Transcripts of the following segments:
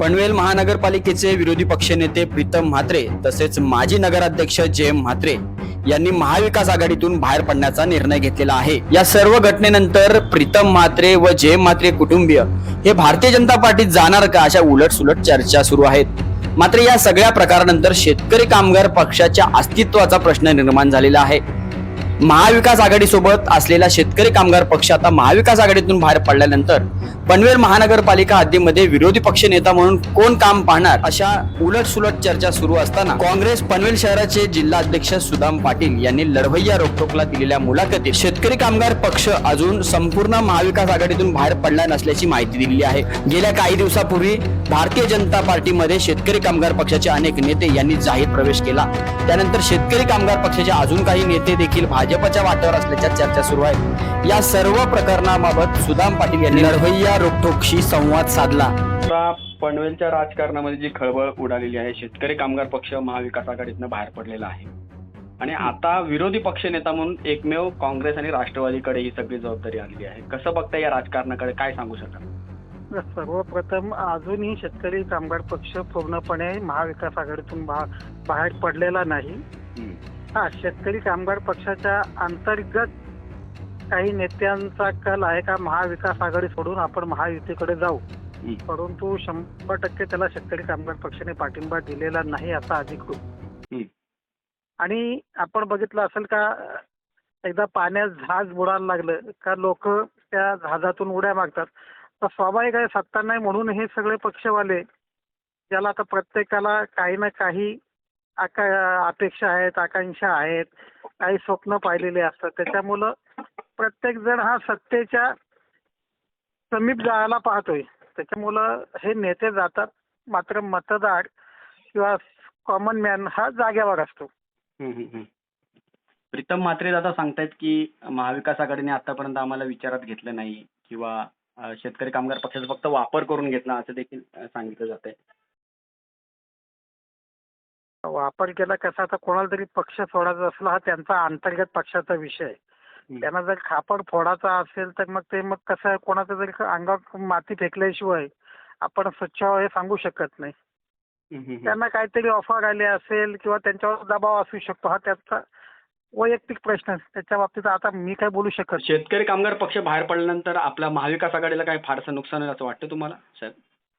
पनवेल महानगरपालिकेचे विरोधी पक्षनेते प्रीतम म्हात्रे तसेच माजी नगराध्यक्ष जयम म्हात्रे यांनी महाविकास आघाडीतून बाहेर पडण्याचा निर्णय घेतलेला आहे. या सर्व घटनेनंतर प्रीतम म्हात्रे व जयम म्हात्रे कुटुंबीय हे भारतीय जनता पार्टीत जाणार का अशा उलटसुलट चर्चा सुरू आहेत. मात्र या सगळ्या प्रकारानंतर शेतकरी कामगार पक्षाच्या अस्तित्वाचा प्रश्न निर्माण झालेला आहे. महाविकास आघाडीसोबत असलेला शेतकरी कामगार पक्ष आता महाविकास आघाडीतून बाहेर पडल्यानंतर पनवेल महानगरपालिका हद्दीमध्ये विरोधी पक्ष नेता म्हणून कोण काम पाहणार? अशा उलट सुलट चर्चा सुरू असताना काँग्रेस पनवेल शहराचे जिल्हा अध्यक्ष सुदाम पाटील यांनी लढवय्या रोखोकला दिलेल्या मुलाखतीत शेतकरी कामगार पक्ष अजून संपूर्ण महाविकास आघाडीतून बाहेर पडला नसल्याची माहिती दिलेली आहे. गेल्या काही दिवसापूर्वी भारतीय जनता पार्टीमध्ये शेतकरी कामगार पक्षाचे अनेक नेते यांनी जाहीर प्रवेश केला. त्यानंतर शेतकरी कामगार पक्षाचे अजून काही नेते देखील भाजपच्या वाटेवर असल्याच्या चर्चा सुरू आहेत या सर्व प्रकरणाबाबत सुदाम पाटील यांनी लढवय्या रोखोकशी संवाद साधला. पनवेलच्या राजकारणामध्ये जी खळबळ उडालेली आहे शेतकरी कामगार पक्ष महाविकास आघाडीतनं बाहेर पडलेला आहे. आणि आता विरोधी पक्षनेता म्हणून एकमेव काँग्रेस आणि राष्ट्रवादीकडे ही सगळी जबाबदारी आलेली आहे. कसं बघता या राजकारणाकडे? काय सांगू शकाल? सर्वप्रथम अजूनही शेतकरी कामगार पक्ष पूर्णपणे महाविकास आघाडीतून बाहेर पडलेला नाही. हा शेतकरी कामगार पक्षाच्या अंतर्गत काही नेत्यांचा कल आहे का महाविकास आघाडी सोडून आपण महायुतीकडे जाऊ. परंतु शंभर टक्के त्याला शेतकरी कामगार पक्षाने पाठिंबा दिलेला नाही असा अधिकृत. आणि आपण बघितलं असेल का एकदा पाण्यात जहाज बुडायला लागलं का लोक त्या जहाजातून उड्या मागतात तर स्वाभाविक आहे सत्ता नाही म्हणून हे सगळे पक्षवाले ज्याला आता प्रत्येकाला काही ना काही आका अपेक्षा आहेत आकांक्षा आहेत काही स्वप्न पाहिलेले असतात. त्याच्यामुळं प्रत्येक जण हा सत्तेच्या समीप जायला पाहतोय. त्याच्यामुळं हे नेते जातात मात्र मतदार किंवा कॉमन मॅन हा जाग्यावर असतो. प्रीतम म्हात्रे दादा सांगतायत की महाविकास आघाडीने आतापर्यंत आम्हाला विचारात घेतलं नाही किंवा शेतकरी कामगार पक्षाचा फक्त वापर करून घेतला असं देखील सांगितलं जात आहे वापर केला कसा आता कोणाला तरी पक्ष सोडायचा असला हा त्यांचा अंतर्गत पक्षाचा विषय आहे. त्यांना जर खापड फोडायचा असेल तर मग ते मग कसं आहे कोणाचं जरी अंगावर माती फेकल्याशिवाय आपण स्वच्छ हे सांगू शकत नाही. त्यांना काहीतरी ऑफर आले असेल किंवा त्यांच्यावर दबाव असू शकतो हा त्याचा वैयक्तिक प्रश्न आहे. त्याच्या बाबतीत आता मी काय बोलू शकत नाही. शेतकरी कामगार पक्ष बाहेर पडल्यानंतर आपल्या महाविकास आघाडीला काही फारसं नुकसान होईल असं वाटतं तुम्हाला साहेब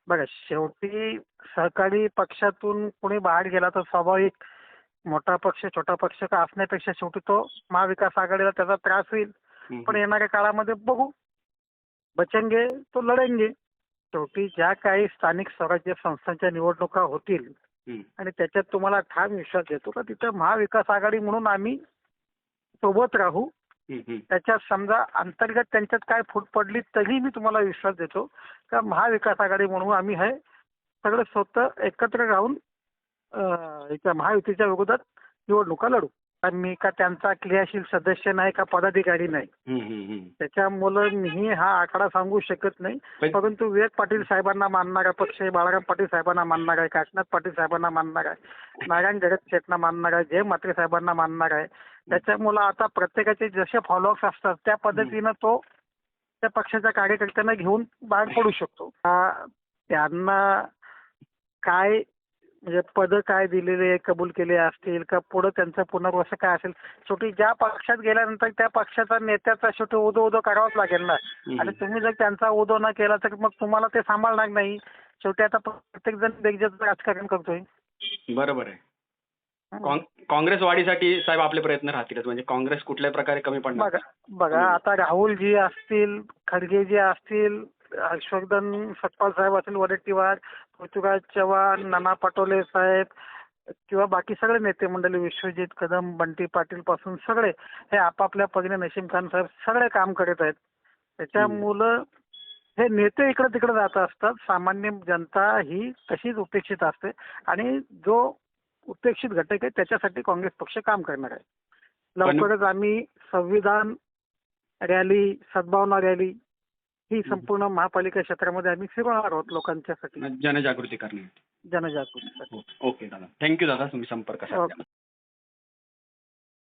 बघा शेवटी सहकारी पक्षातून कोणी बाहेर गेला तर स्वाभाविक मोठा पक्ष छोटा पक्ष का असण्यापेक्षा शेवटी तो महाविकास आघाडीला त्याचा त्रास होईल पण येणाऱ्या काळामध्ये बघू बचेंगे तो लढेंगे शेवटी ज्या काही स्थानिक स्वराज्य संस्थांच्या निवडणुका होतील. आणि त्याच्यात तुम्हाला ठाम विश्वास देतो का तिथं महाविकास आघाडी म्हणून आम्ही सोबत राहू. त्याच्यात समजा अंतर्गत त्यांच्यात काय फूट पडली तरी मी तुम्हाला विश्वास देतो. का महाविकास आघाडी म्हणून आम्ही हे सगळं स्वतः एकत्र राहून याच्या महायुतीच्या विरोधात निवडणुका लढू. कारण मी का त्यांचा क्रियाशील सदस्य नाही का पदाधिकारी नाही. त्याच्यामुळं मी हा आकडा सांगू शकत नाही. परंतु विवेक पाटील साहेबांना मानणारा पक्ष आहे बाळाराम पाटील साहेबांना मानणार आहे काशीनाथ पाटील साहेबांना मानणार आहे नारायण जगत शेटना मानणार आहे जय म्हात्रे साहेबांना मानणार आहे. त्याच्यामुळं आता प्रत्येकाचे जसे फॉलोअर्स असतात त्या पद्धतीनं तो त्या पक्षाच्या कार्यकर्त्यांना घेऊन बाहेर पडू शकतो. आ, त्यांना काय म्हणजे पद काय दिलेले कबूल केले असतील का पुढं त्यांचं पुनर्वसन काय असेल शेवटी ज्या पक्षात गेल्यानंतर त्या पक्षाचा नेत्याचा शेवटी उदो उदो करावाच लागेल ना. आणि तुम्ही जर त्यांचा उदो न केला तर मग तुम्हाला ते सांभाळणार नाही. शेवटी आता प्रत्येक जण वेगवेगळं राजकारण करतोय. बरोबर आहे. काँग्रेस वाढीसाठी साहेब आपले प्रयत्न राहतीलच म्हणजे काँग्रेस कुठल्याही प्रकारे कमी पडणार? बघा बघा आता राहुलजी असतील खडगेजी असतील हर्षवर्धन सतपाल साहेब असतील वडेट्टीवार पृथ्वीराज चव्हाण नाना पटोले साहेब किंवा बाकी सगळे नेते मंडळी विश्वजित कदम बंटी पाटील पासून सगळे हे आपापल्या परीने नशीम खान साहेब सगळे काम करत आहेत. त्याच्यामुळं हे नेते इकडे तिकडे जात असतात सामान्य जनता ही तशीच उपेक्षित असते. आणि जो उपेक्षित घटक आहे त्याच्यासाठी काँग्रेस पक्ष काम करणार आहे. लवकरच आम्ही संविधान रॅली सद्भावना रॅली ही संपूर्ण महापालिका क्षेत्रामध्ये आम्ही फिरवणार आहोत लोकांच्यासाठी. जनजागृती करण्यासाठी. जनजागृतीसाठी. ओके दादा. थँक्यू दादा तुम्ही संपर्क साधल्याबद्दल.